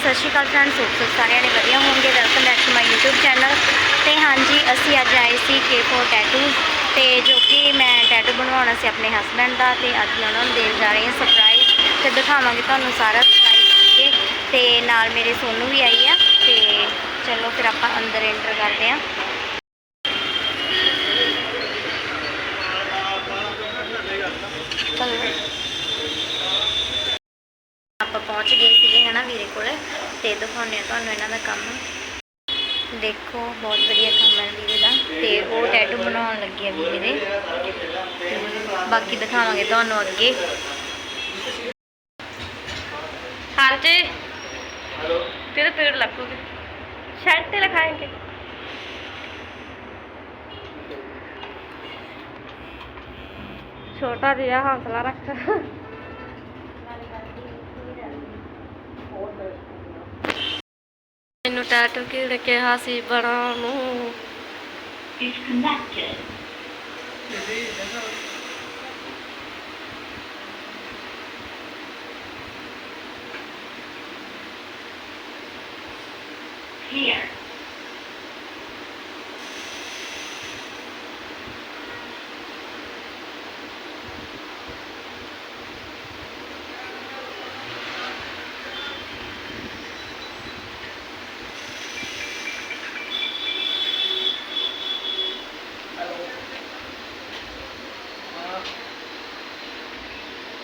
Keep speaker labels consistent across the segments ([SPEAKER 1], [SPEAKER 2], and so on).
[SPEAKER 1] ਸਤਿ ਸ਼੍ਰੀ ਅਕਾਲ friends hope so ਸਾਰਿਆਂ ਨੇ ਵਧੀਆ ਹੋਣਗੇ। Welcome back to my YouTube channel ਤੇ ਹਾਂਜੀ, ਅਸੀਂ ਅੱਜ ਆਏ ਸੀ K4 ਟੈਟੂਜ਼ ਤੇ ਜੋ ਕਿ ਮੈਂ ਟੈਟੂ ਬਣਵਾਉਣਾ ਸੀ ਆਪਣੇ ਹਸਬੰਡ ਦਾ, ਤੇ ਅੱਜ ਮੈਂ ਉਹਨਾਂ ਨੂੰ ਦੇਣ ਜਾ ਰਹੀ ਹਾਂ ਸਰਪ੍ਰਾਈਜ਼ ਤੇ ਦਿਖਾਵਾਂਗੇ ਤੁਹਾਨੂੰ ਸਾਰਾ ਸਰਪ੍ਰਾਈਜ਼ ਤੇ ਨਾਲ ਮੇਰੇ ਸੋਨੂ ਵੀ ਆਈ ਆ। ਤੇ ਚਲੋ ਫਿਰ ਆਪਾਂ ਅੰਦਰ ਐਂਟਰ ਕਰਦੇ ਹਾਂ। ਆਪਾਂ ਪਹੁੰਚ ਗਏ ਸੀਗੇ ਹਨਾ ਵੀਰੇ ਕੋਲੇ ਤੇ ਦਿਖਾਉਂਦੇ ਹਾਂ ਤੁਹਾਨੂੰ ਇਹਨਾਂ ਦਾ ਕੰਮ ਦੇਖੋ ਬਹੁਤ ਵਧੀਆ ਕੰਮ ਹੈ ਵੀਰੇ ਦਾ ਤੇ ਉਹ ਟੈਟੂ ਬਣਾਉਣ ਲੱਗੇ ਆ ਵੀਰੇ ਦੇ ਤੇ ਬਾਕੀ ਦਿਖਾਵਾਂਗੇ ਤੁਹਾਨੂੰ ਅੱਗੇ ਹਾਂਜੀ तेरे पेड़ लगोगे शर्ट पे लगाएंगे छोटा दिया हौसला रख ਮੈਨੂੰ ਟੈਟੂ ਕਿਹੜੇ ਕਿਹਾ ਸੀ ਬਣਾਉਣ ਨੂੰ
[SPEAKER 2] Here.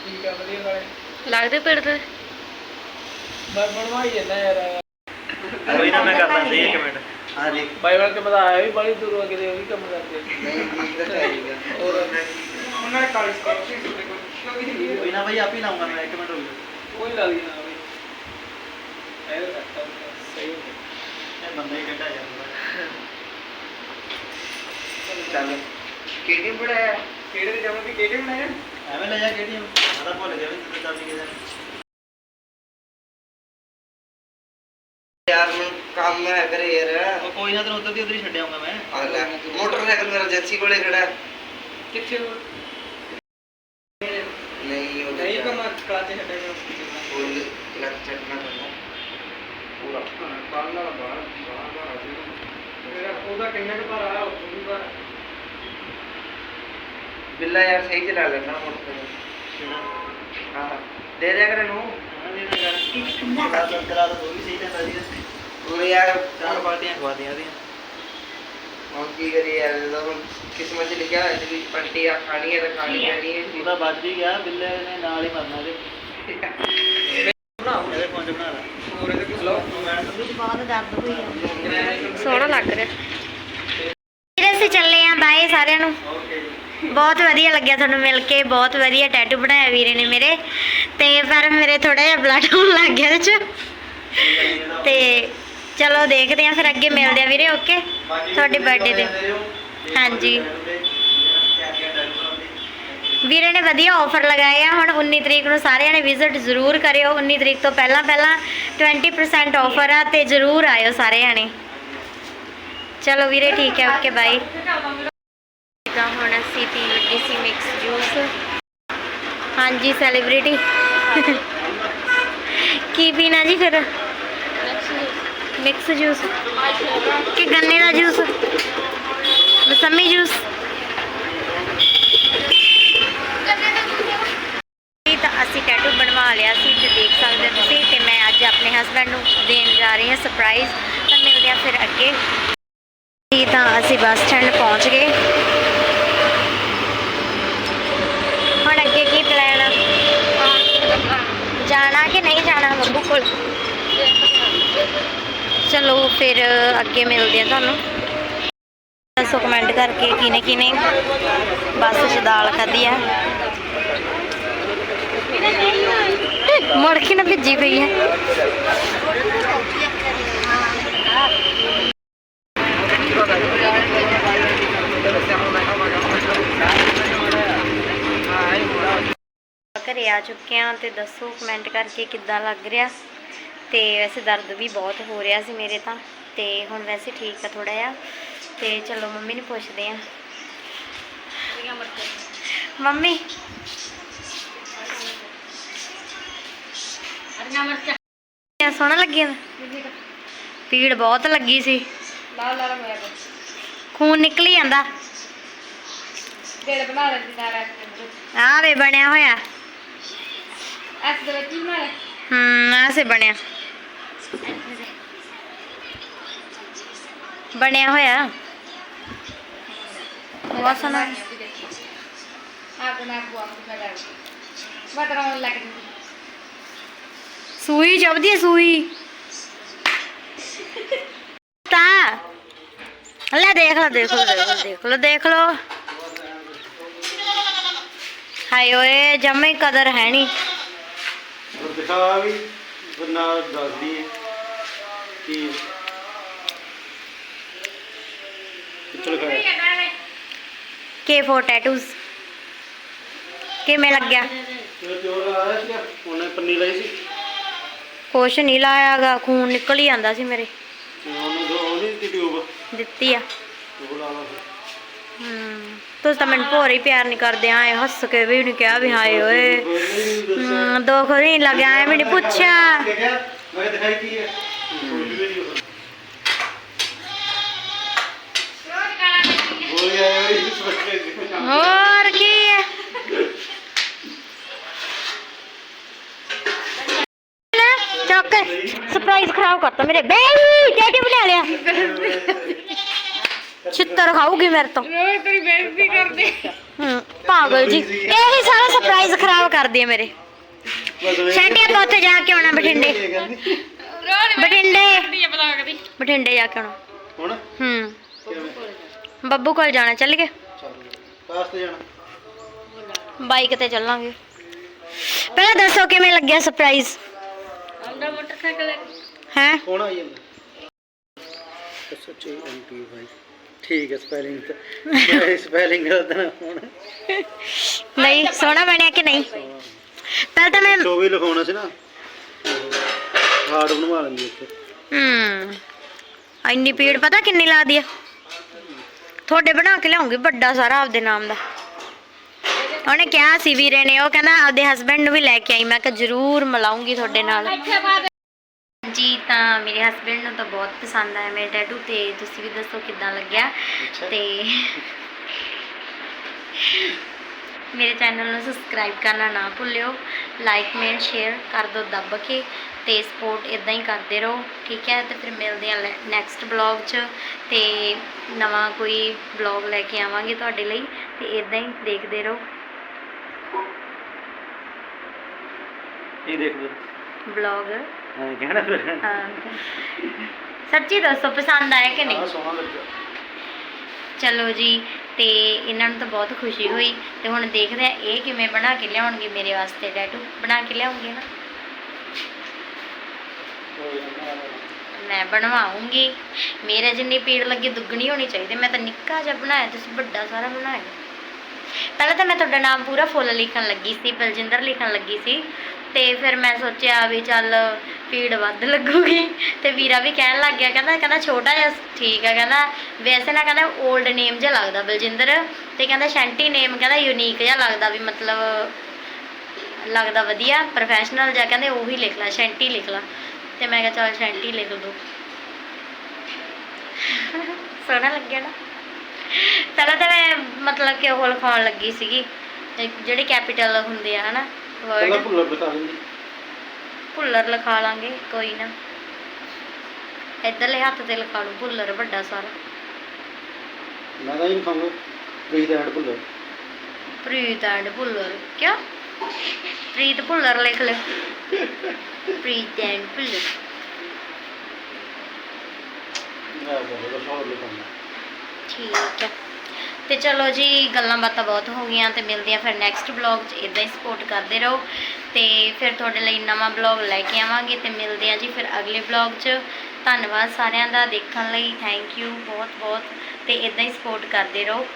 [SPEAKER 3] ਠੀਕ ਆ ਵਧੀਆ ਨਾਲੇ
[SPEAKER 1] ਲੱਗਦੇ ਪੇੜ ਤੇ?
[SPEAKER 3] ਮੈਂ ਬਣਵਾਈ ਜਾਂਦਾ ਯਾਰ।
[SPEAKER 4] ਕੋਈ ਨਾ ਮੈਂ ਕਰਦਾ ਸੀ ਇੱਕ ਮਿੰਟ।
[SPEAKER 5] ਹਾਂ ਦੇਖ
[SPEAKER 3] ਬਾਈ ਵਾਲ ਕੇ ਪਤਾ ਆਇਆ ਵੀ ਬੜੀ ਦੂਰੋਂ ਆ ਕਿਤੇ ਉਹ ਵੀ ਕੰਮ ਕਰਦੇ
[SPEAKER 5] ਨਹੀਂ ਦੇਖ ਤਾਂ ਚਾਹੀਦਾ
[SPEAKER 3] ਹੋਰ? ਉਹਨਾਂ ਨੇ ਕਾਲਜ ਸਕਾਲਰਸ਼ਿਪ ਦੇ ਕੋਲ।
[SPEAKER 4] ਕੋਈ ਨਾ ਭਾਈ ਆਪ ਹੀ ਲਾਉਂਗਾ ਮੈਂ ਇੱਕ ਮਿੰਟ ਹੋ ਗਿਆ
[SPEAKER 3] ਕੋਈ ਲੱਗਦੀ ਨਾ ਬਈ। ਇਹ ਤਾਂ ਸਹੀ ਹੋ
[SPEAKER 4] ਇਹ ਬੰਦਾ ਹੀ ਕੱਢਾ ਜਾਂਦਾ
[SPEAKER 5] ਚੱਲ। ਕਿਹੜੀ ਬੜਾਇਆ
[SPEAKER 3] ਕਿਹੜੇ ਦੇ ਜਾਵਾਂ ਵੀ ਕਿਹੜੇ ਬਣਾਏ?
[SPEAKER 4] ਐਵੇਂ ਲੈ ਜਾ ਕਿਹੜੀ ਮਾਰਾ ਭੁੱਲ ਗਿਆ ਵੀ ਤੂੰ ਚੱਲ ਕੇ ਜਾ
[SPEAKER 5] ਯਾਰ ਨੂੰ ਕੰਮ ਹੈ ਕਰੇ ਯਾਰ।
[SPEAKER 4] ਉਹ ਕੋਈ ਨਾ ਤੈਨੂੰ ਉੱਧਰ ਦੀ ਉੱਧਰ ਹੀ ਛੱਡ ਆਉਂਗਾ ਮੈਂ।
[SPEAKER 5] ਆ ਲੈ ਮੋਟਰਸਾਈਕਲ ਮੇਰਾ ਏਜੰਸੀ ਕੋਲੇ ਖੜਾ। ਹੈ।
[SPEAKER 3] ਕਿੱਥੇ ਹੋ
[SPEAKER 5] ਨਹੀਂ ਉਹ
[SPEAKER 3] ਨਹੀਂ ਕੰਮ ਕਲਾਤੇ ਛੱਡੇ ਮੈਂ
[SPEAKER 5] ਫੁੱਲ ਲੱਗ ਚੱਟਣਾ ਪੈਂਦਾ ਪੂਰਾ
[SPEAKER 3] ਕੱਲ ਨਾਲ ਬਾਹਰ ਬਾਹਰ ਬਾਹਰ ਮੇਰਾ ਉਹਦਾ ਕਿੰਨੇ ਕੁ ਭਾਰਾ ਆ ਉਹ ਵੀ ਭਾਰਾ
[SPEAKER 5] ਬਿੱਲਾ ਯਾਰ ਸਹੀ ਚਲਾ ਲੈਣਾ ਮੋਟਰਸਾਈਕਲ। ਹਾਂ ਦੇ ਦਿਆ ਕਰ ਨੂੰ
[SPEAKER 4] ਕਰਾ ਦੋ ਕਰਾ। ਦੋ ਉਹ ਵੀ ਸਹੀ ਰਹਿੰਦਾ ਸੀ
[SPEAKER 5] ਉਹ ਯਾਰ
[SPEAKER 4] ਚਾਰ ਬਾਲਟੀਆਂ ਖਵਾ ਦੀਆਂ। ਉਹਦੀਆਂ
[SPEAKER 5] ਹੁਣ ਕੀ ਕਰੀ ਯਾਰ ਜਦੋਂ ਹੁਣ ਕਿਸਮਤ 'ਚ ਲਿਖਿਆ ਹੋਇਆ ਸੀ ਵੀ ਪਲਟੀ ਆ ਖਾਣੀ ਹੈ ਤਾਂ ਖਾਣੀ ਹੈ ਨਹੀਂ
[SPEAKER 4] ਉਹਦਾ ਵੱਜ ਹੀ ਗਿਆ ਬਿੱਲੇ ਨੇ ਨਾਲ ਹੀ ਮਰਨਾ ਇਹਦੇ
[SPEAKER 3] ਬਣਾਓ।
[SPEAKER 4] ਇਹਦੇ ਫੋਨ 'ਚ ਬਣਾ ਲੈ।
[SPEAKER 3] ਹੋਰ ਇਹਦੇ ਕੁਝ ਲਓ।
[SPEAKER 1] ਬਹੁਤ ਦਰਦ ਹੋਈ ਆ ਸੋਹਣਾ ਲੱਗ ਰਿਹਾ ਵੀਰੇ ਅਸੀਂ ਚੱਲੇ ਆਂ ਬਾਏ ਸਾਰਿਆਂ ਨੂੰ ਬਹੁਤ ਵਧੀਆ ਲੱਗਿਆ ਤੁਹਾਨੂੰ ਮਿਲ ਕੇ ਬਹੁਤ ਵਧੀਆ ਟੈਟੂ ਬਣਾਇਆ ਵੀਰੇ ਨੇ ਮੇਰੇ। ਤੇ ਪਰ ਮੇਰੇ ਥੋੜਾ ਜਿਹਾ ਬਲੱਡ ਹੋਣ ਲੱਗ ਗਿਆ ਇਹਦੇ ਚ। ਤੇ ਚਲੋ ਦੇਖਦੇ ਆਂ ਫਿਰ ਅੱਗੇ ਮਿਲਦੇ ਆ ਵੀਰੇ ਓਕੇ ਤੁਹਾਡੇ ਬਰਥਡੇ ਤੇ। ਹਾਂਜੀ। ਵੀਰੇ ਨੇ ਵਧੀਆ ਆਫਰ ਲਗਾਏ ਆ ਹੁਣ 19 ਤਰੀਕ ਨੂੰ ਸਾਰਿਆਂ ਨੇ ਵਿਜ਼ਿਟ ਜ਼ਰੂਰ ਕਰਿਓ। 19 ਤਰੀਕ ਤੋਂ ਪਹਿਲਾਂ ਪਹਿਲਾਂ 20% ਆਫਰ ਆ ਤੇ ਜ਼ਰੂਰ ਆਇਓ ਸਾਰਿਆਂ ਨੇ। ਚਲੋ ਵੀਰੇ ਠੀਕ ਹੈ ਓਕੇ ਬਾਏ ਤਾਂ ਹੁਣ ਅਸੀਂ ਸੀ ਮਿਕਸ ਜੂਸ ਹਾਂਜੀ ਸੈਲੀਬ੍ਰਿਟੀ ਕੀ ਪੀਣਾ ਜੀ ਫਿਰ? ਮਿਕਸ ਜੂਸ ਕਿ ਗੰਨੇ ਦਾ ਜੂਸ ਮਸੰਮੀ ਜੂਸ ਤਾਂ ਅਸੀਂ ਟੈਟੂ ਬਣਵਾ ਲਿਆ ਸੀ, ਜੇ ਦੇਖ ਸਕਦੇ ਹੋ ਤੁਸੀਂ, ਤੇ ਮੈਂ ਅੱਜ ਆਪਣੇ ਹਸਬੰਡ ਨੂੰ ਦੇਣ ਜਾ ਰਹੀ ਹਾਂ ਸਰਪ੍ਰਾਈਜ਼ ਤਾਂ ਮਿਲਦੇ ਆ ਫਿਰ ਅੱਗੇ ਜੀ ਤਾਂ ਅਸੀਂ ਬੱਸ ਸਟੈਂਡ ਪਹੁੰਚ ਗਏ ਹੁਣ ਅੱਗੇ ਕੀ ਪਲਾਨ ਆ ਜਾਣਾ ਕਿ ਨਹੀਂ ਜਾਣਾ ਬੱਬੂ ਕੋਲ। ਚਲੋ ਫਿਰ ਅੱਗੇ ਮਿਲਦੇ ਆ ਤੁਹਾਨੂੰ। ਦੱਸੋ ਕਮੈਂਟ ਕਰਕੇ ਕਿਨੇ ਕਿਨੇ ਬਸ 'ਚ ਦਾਲ ਖਾਧੀ ਆ। ਮੁੜ ਕੇ ਨਾ ਭਿੱਜੀ ਪਈ ਹੈ ਆ ਚੁੱਕੇ ਆ ਤੇ ਦੱਸੋ ਕਮੈਂਟ ਕਰਕੇ ਕਿੱਦਾਂ ਲੱਗ ਰਿਹਾ। ਤੇ ਵੈਸੇ ਦਰਦ ਵੀ ਬਹੁਤ ਹੋ ਰਿਹਾ ਸੀ ਮੇਰੇ ਤਾਂ ਤੇ ਹੁਣ ਵੈਸੇ ਠੀਕ ਆ ਥੋੜਾ ਜਿਹਾ। ਤੇ ਚਲੋ ਮੰਮੀ ਨੂੰ ਪੁੱਛਦੇ ਆ ਮੰਮੀ। ਕਿਆ ਸੋਹਣਾ ਲੱਗਿਆ? ਪੀੜ ਬਹੁਤ ਲੱਗੀ ਸੀ।
[SPEAKER 3] ਲਾਲ ਲਾਲ ਹੋਇਆ
[SPEAKER 1] ਖੂਨ ਨਿਕਲੀ ਜਾਂਦਾ।
[SPEAKER 3] ਦਿਲ ਬਣਾ ਲੈਂਦੀ ਨਾਲ
[SPEAKER 1] ਆ ਵੇ ਬਣਿਆ ਹੋਇਆ।
[SPEAKER 3] ਐਸ ਦੇ ਵਿੱਚ ਹੀ ਬਣਾ ਲੈ
[SPEAKER 1] ਹੂੰ ਆ ਸੇ ਬਣਿਆ ਬਣਿਆ ਹੋਇਆ ਬਹੁਤ ਸੋਹਣਾ
[SPEAKER 3] ਆਪ ਨਾ ਬੁਆ ਮੈਂ ਕਰ ਮੈਂ ਤਰਾਉਣ ਲੱਗ ਗਈ
[SPEAKER 1] ਸੂਈ ਹੈ ਸੂਈ ਤਾਂ ਲੈ ਦੇਖ ਲਓ ਦੇਖ ਲਓ ਦੇਖ ਲਓ ਦੇਖ ਲਓ ਹਾਏ ਓਏ ਜਮੇ ਕਦਰ ਹੈ ਨਹੀਂ
[SPEAKER 2] ਔਰ ਦਿਖਾ ਵੀ ਨਾਲ ਦੱਸਦੀ ਹੈ ਕਿ ਕਿੱਥੇ ਲਿਖਾਇਆ।
[SPEAKER 1] ਕੇ ਫੋਰ ਟੈਟੂਜ਼ ਕਿਵੇਂ ਲੱਗਿਆ
[SPEAKER 2] ਤੇ ਚੋਰ ਆ ਰਿਹਾ ਸੀਗਾ ਉਹਨੇ ਪੰਨੀ ਲਈ ਸੀ।
[SPEAKER 1] ਕੁਛ ਨਹੀਂ ਲਾਇਆਗਾ ਖੂਨ ਨਿਕਲ ਹੀ ਜਾਂਦਾ ਸੀ ਮੇਰੇ।
[SPEAKER 2] ਤੇ ਉਹਨੂੰ ਦੋ ਉਹਦੀ ਦਿੱਤੀ ਟਿਊਬ।
[SPEAKER 1] ਦਿੱਤੀ ਆ।
[SPEAKER 2] ਉਹ ਲਾ ਲਾ
[SPEAKER 1] ਹੂੰ। ਤੁਸੀਂ ਤਾਂ ਮੈਨੂੰ ਭੋਰ ਹੀ ਪਿਆਰ ਨਹੀਂ ਕਰਦੇ ਆਏ ਹੱਸ ਕੇ ਵੀ ਨਹੀਂ ਕਿਹਾ ਵੀ ਹਾਏ ਓਏ। ਹਮ, ਦੁੱਖ ਨਹੀਂ ਲੱਗਿਆ ਐਵੇਂ ਨਹੀਂ ਪੁੱਛਿਆ।
[SPEAKER 2] ਦੇਖਿਆ ਮੈਂ ਕਿਹਾ ਦਿਖਾਈ ਕੀ ਹੈ ਕੋਈ ਵੀ ਨਹੀਂ ਬੋਲ ਆਇਆ ਹੋਈ ਇਸ ਵਕਤ
[SPEAKER 1] ਹੋਰ ਕੀ। ਹੈ ਚੱਕ ਸਰਪ੍ਰਾਈਜ਼ ਖਰਾਬ ਕਰਤਾ ਮੇਰੇ। ਬੇਬੀ ਟੈਟੂ ਬਣਾ ਲਿਆ। ਛਿੱਤਰ ਖਾਊਗੀ ਮੇਰੇ ਤੋਂ।
[SPEAKER 3] ਰੋਜ਼ ਤੇਰੀ ਬੇਇੱਜ਼ਤੀ ਕਰਦੇ।
[SPEAKER 1] ਹੂੰ ਪਾਗਲ ਜੀ। ਇਹੀ ਸਾਰਾ ਸਰਪ੍ਰਾਈਜ਼ ਖਰਾਬ ਕਰਦੀ ਹੈ ਮੇਰੇ। ਸ਼ੈਂਟੀ ਆਪਾਂ ਉੱਥੇ ਜਾ ਕੇ ਆਉਣਾ ਬਠਿੰਡੇ।
[SPEAKER 3] ਰੋਜ਼
[SPEAKER 1] ਬਠਿੰਡੇ।
[SPEAKER 3] ਬਲੌਗ ਦੀ।
[SPEAKER 1] ਬਠਿੰਡੇ ਜਾ ਕੇ ਆਉਣਾ।
[SPEAKER 2] ਹੁਣ?
[SPEAKER 1] ਹੂੰ। ਬੱਬੂ ਕੋਲ ਜਾਣਾ ਚੱਲ ਗਏ?
[SPEAKER 2] ਤੇ ਜਾਣਾ
[SPEAKER 1] ਬਾਈਕ ਤੇ ਚੱਲਾਂਗੇ। ਪਹਿਲਾਂ ਦੱਸੋ ਕਿਵੇਂ ਲੱਗਿਆ ਸਰਪ੍ਰਾਈਜ਼
[SPEAKER 3] ਆਉਂਦਾ ਮੋਟਰਸਾਈਕਲ
[SPEAKER 2] ਕੌਣ ਆਈ ਜਾਂਦਾ? ਐਸ ਐਚ ਐਮ ਪੀ ਭਾਈ। ਠੀਕ ਹੈ ਸਪੈਲਿੰਗ ਤਾਂ। ਸਪੈਲਿੰਗ ਦਾ ਤਾਂ ਹੁਣ।
[SPEAKER 1] ਨਹੀਂ ਸੋਹਣਾ ਬਣਿਆ ਕਿ ਨਹੀਂ? ਪਹਿਲਾਂ ਤਾਂ ਮੈਂ
[SPEAKER 2] ਸੋ ਵੀ ਲਿਖਾਉਣਾ ਸੀ ਨਾ। ਹਾਰਡ ਬਣਵਾ ਲੈਂਦੀ ਉੱਥੇ
[SPEAKER 1] ਹੂੰ। ਇੰਨੀ ਪੀੜ ਪਤਾ ਕਿੰਨੀ ਲਾਦੀ ਆ? ਤੁਹਾਡੇ ਬਣਾ ਕੇ ਲਿਆਉਂਗੀ ਵੱਡਾ ਸਾਰਾ ਆਪਦੇ ਨਾਮ ਦਾ। ਉਹਨੇ ਕਿਹਾ ਸੀ ਵੀਰੇ ਨੇ ਉਹ ਕਹਿੰਦਾ ਆਪਦੇ ਹਸਬੰਡ ਨੂੰ ਵੀ ਲੈ ਕੇ ਆਈ। ਮੈਂ ਕਿਹਾ ਜ਼ਰੂਰ ਮਿਲਾਉਂਗੀ ਤੁਹਾਡੇ ਨਾਲ। ਜੀ ਤਾਂ ਮੇਰੇ ਹਸਬੰਡ ਨੂੰ ਤਾਂ ਬਹੁਤ ਪਸੰਦ ਆਇਆ ਮੇਰੇ ਟੈਟੂ ਤੇ ਤੁਸੀਂ ਵੀ ਦੱਸੋ ਕਿੱਦਾਂ ਲੱਗਿਆ? ਤੇ ਮੇਰੇ ਚੈਨਲ ਨੂੰ ਸਬਸਕ੍ਰਾਈਬ ਕਰਨਾ ਨਾ ਭੁੱਲਿਓ ਲਾਈਕ ਕਮੈਂਟ ਸ਼ੇਅਰ ਕਰ ਦਿਓ ਦੱਬ ਕੇ ਤੇ ਸਪੋਰਟ ਇਦਾਂ ਹੀ ਕਰਦੇ ਰਹੋ ਠੀਕ ਹੈ? ਤੇ ਫਿਰ ਮਿਲਦੇ ਆ ਨੈਕਸਟ ਬਲੌਗ 'ਚ ਤੇ ਨਵਾਂ ਕੋਈ ਬਲੌਗ ਲੈ ਕੇ ਆਵਾਂਗੇ ਤੁਹਾਡੇ ਲਈ ਤੇ ਇਦਾਂ ਹੀ ਦੇਖਦੇ ਰਹੋ।
[SPEAKER 2] ਇਹ ਦੇਖ ਲਓ
[SPEAKER 1] ਬਲੌਗ
[SPEAKER 2] ਹਾਂ ਕਹਿਣਾ ਫਿਰ।
[SPEAKER 1] ਹਾਂ। ਸੱਚੀ ਦੱਸੋ ਪਸੰਦ ਆਇਆ ਕਿ ਨਹੀਂ?
[SPEAKER 2] ਹਾਂ ਸੋਹਣਾ ਲੱਗਾ
[SPEAKER 1] ਚਲੋ ਜੀ ਤੇ ਇਹਨਾਂ ਨੂੰ ਤਾਂ ਬਹੁਤ ਖੁਸ਼ੀ ਹੋਈ। ਤੇ ਹੁਣ ਦੇਖਦੇ ਆ ਇਹ ਕਿਵੇਂ ਬਣਾ ਕੇ ਲਿਆਉਣਗੇ ਮੇਰੇ ਵਾਸਤੇ ਟੈਟੂ ਬਣਾ ਕੇ ਲਿਆਉਂਗੇ ਨਾ? ਮੈਂ ਬਣਵਾਉਂਗੀ। ਮੇਰੇ ਜਿੰਨੀ ਪੀੜ ਲੱਗੀ ਦੁੱਗਣੀ ਹੋਣੀ ਚਾਹੀਦੀ। ਮੈਂ ਤਾਂ ਨਿੱਕਾ ਜਿਹਾ ਬਣਾਇਆ ਤੁਸੀਂ ਵੱਡਾ ਸਾਰਾ ਬਣਾਇਆ। ਪਹਿਲਾਂ ਤਾਂ ਮੈਂ ਤੁਹਾਡਾ ਨਾਮ ਪੂਰਾ ਫੁੱਲ ਲਿਖਣ ਲੱਗੀ ਸੀ ਬਲਜਿੰਦਰ ਲਿਖਣ ਲੱਗੀ ਸੀ। ਤੇ ਫਿਰ ਮੈਂ ਸੋਚਿਆ ਵੀ ਚੱਲ ਭੀੜ ਵੱਧ ਲੱਗੂਗੀ। ਤੇ ਵੀਰਾ ਵੀ ਕਹਿਣ ਲੱਗ ਗਿਆ, ਕਹਿੰਦਾ ਕਹਿੰਦਾ ਛੋਟਾ ਜਿਹਾ ਠੀਕ ਆ, ਕਹਿੰਦਾ ਵੈਸੇ ਨਾ ਕਹਿੰਦਾ 올ਡ ਨੇਮ ਜਿਹਾ ਲੱਗਦਾ ਬਲਜਿੰਦਰ। ਤੇ ਕਹਿੰਦਾ ਸ਼ੈਂਟੀ ਨੇਮ ਕਹਿੰਦਾ ਯੂਨੀਕ ਜਿਹਾ ਲੱਗਦਾ ਵੀ ਮਤਲਬ ਲੱਗਦਾ ਵਧੀਆ ਪ੍ਰੋਫੈਸ਼ਨਲ ਜਿਹਾ, ਕਹਿੰਦੇ ਉਹੀ ਲਿਖ ਲੈ ਸ਼ੈਂਟੀ ਲਿਖ ਲੈ। ਤੇ ਮੈਂ ਕਿਹਾ ਚੱਲ ਸ਼ੈਂਟੀ ਲਿਖ ਦੋ। ਸੋਹਣਾ ਲੱਗਿਆ ਨਾ। ਪਹਿਲਾਂ ਤਾਂ ਮੈਂ ਮਤਲਬ ਕਿ ਉਹ ਲਿਖਾਉਣ ਲੱਗੀ ਸੀਗੀ। ਜਿਹੜੇ ਕੈਪੀਟਲ ਹੁੰਦੇ ਆ, ਹਨਾ
[SPEAKER 2] ਪਹਿਲਾਂ
[SPEAKER 1] ਵਰਡ
[SPEAKER 2] ਬਤਾ ਦਿੰਦੀ।
[SPEAKER 1] ਭੁੱਲਰ ਲਿਖਾ ਲਾਂਗੇ ਕੋਈ ਨਾ। ਇੱਧਰਲੇ ਹੱਥ ਤੇ ਲਿਖਾ ਲਓ ਭੁੱਲਰ ਵੱਡਾ ਸਾਰਾ।
[SPEAKER 2] ਮੈਂ ਤਾਂ ਇਹ ਖਾਂਗਾ ਪ੍ਰੀਤ ਐਂਡ ਭੁੱਲਰ।
[SPEAKER 1] ਪ੍ਰੀਤ ਐਂਡ ਭੁੱਲਰ ਕਿਆ? ਪ੍ਰੀਤ ਭੁੱਲਰ ਲਿਖ ਲੈ ਪ੍ਰੀਤ ਐਂਡ ਭੁੱਲਰ।
[SPEAKER 2] ਮੈਂ ਸ਼ੌਰ ਲਿਖਾਂਗਾ
[SPEAKER 1] ਠੀਕ ਹੈ ਤੇ ਚਲੋ ਜੀ ਗੱਲਾਂ ਬਾਤਾਂ ਬਹੁਤ ਹੋ ਗਈਆਂ ਤੇ ਮਿਲਦੇ ਆ ਫਿਰ ਨੈਕਸਟ ਬਲੌਗ 'ਚ। ਇਦਾਂ ਹੀ ਸਪੋਰਟ ਕਰਦੇ ਰਹੋ। ਤੇ ਫਿਰ ਤੁਹਾਡੇ ਲਈ ਨਵਾਂ ਬਲੌਗ ਲੈ ਕੇ ਆਵਾਂਗੇ ਤੇ ਮਿਲਦੇ ਆ ਜੀ ਫਿਰ ਅਗਲੇ ਬਲੌਗ 'ਚ। ਧੰਨਵਾਦ ਸਾਰਿਆਂ ਦਾ ਦੇਖਣ ਲਈ ਥੈਂਕ ਯੂ ਬਹੁਤ ਬਹੁਤ ਤੇ ਇਦਾਂ ਹੀ ਸਪੋਰਟ ਕਰਦੇ ਰਹੋ।